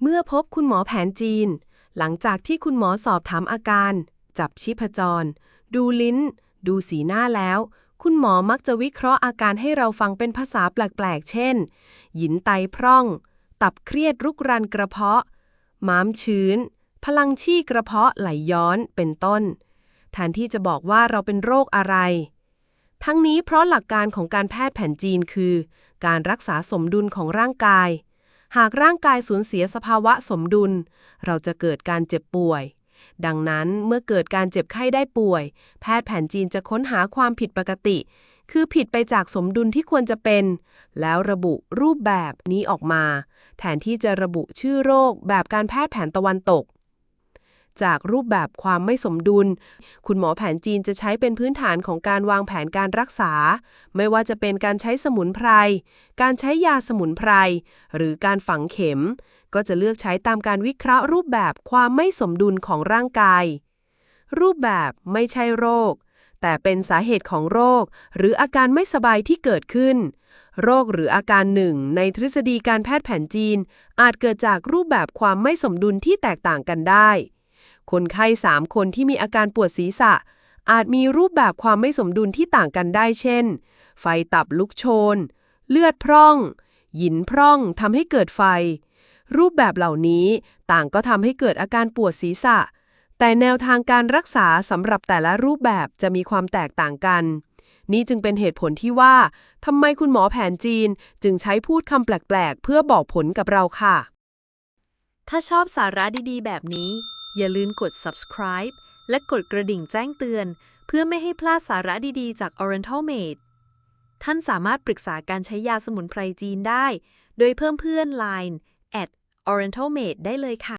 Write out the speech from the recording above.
เมื่อพบคุณหมอแผนจีน หลังจากที่คุณหมอสอบถามอาการ จับชีพจร ดูลิ้น ดูสีหน้าแล้ว คุณหมอมักจะวิเคราะห์อาการให้เราฟังเป็นภาษาแปลกๆ เช่น หยินไตพร่อง ตับเครียดรุกรันกระเพาะ ม้ามชื้น พลังชี่กระเพาะไหลย้อน เป็นต้น แทนที่จะบอกว่าเราเป็นโรคอะไร ทั้งนี้เพราะหลักการของการแพทย์แผนจีนคือ การรักษาสมดุลของร่างกาย หากร่างกายสูญเสียสภาวะสมดุล เราจะเกิดการเจ็บป่วย ดังนั้นเมื่อเกิดการเจ็บไข้ได้ป่วย แพทย์แผนจีนจะค้นหาความผิดปกติ คือผิดไปจากสมดุลที่ควรจะเป็น แล้วระบุรูปแบบนี้ออกมา แทนที่จะระบุชื่อโรคแบบการแพทย์แผนตะวันตก จากรูปแบบความไม่สมดุล คุณหมอแผนจีนจะใช้เป็นพื้นฐานของการวางแผนการรักษา ไม่ว่าจะเป็นการใช้สมุนไพร การใช้ยาสมุนไพร หรือการฝังเข็ม ก็จะเลือกใช้ตามการวิเคราะห์รูปแบบความไม่สมดุลของร่างกาย รูปแบบไม่ใช่โรค แต่เป็นสาเหตุของโรค หรืออาการไม่สบายที่เกิดขึ้นโรคหรืออาการหนึ่งในทฤษฎีการแพทย์แผนจีน อาจเกิดจากรูปแบบความไม่สมดุลที่แตกต่างกันได้ คนไข้3คนที่มีอาการปวดศีรษะ อาจมีรูปแบบความไม่สมดุลที่ต่างกันได้เช่น ไฟตับลุกโชน เลือดพร่อง หยินพร่องทำให้เกิดไฟ รูปแบบเหล่านี้ต่างก็ทำให้เกิดอาการปวดศีรษะ แต่แนวทางการรักษาสำหรับแต่ละรูปแบบจะมีความแตกต่างกัน นี่จึงเป็นเหตุผลที่ว่าทำไมคุณหมอแผนจีนจึงใช้พูดคำแปลกๆ เพื่อบอกผลกับเราค่ะ ถ้าชอบสาระดีๆ แบบนี้ อย่าลืมกด subscribe และกดกระดิ่งแจ้งเตือน เพื่อไม่ให้พลาดสาระดีๆ จาก Oriental Made ท่านสามารถปรึกษาการใช้ยาสมุนไพรจีนได้ โดยเพิ่มเพื่อน Line at Oriental Made ได้เลยค่ะ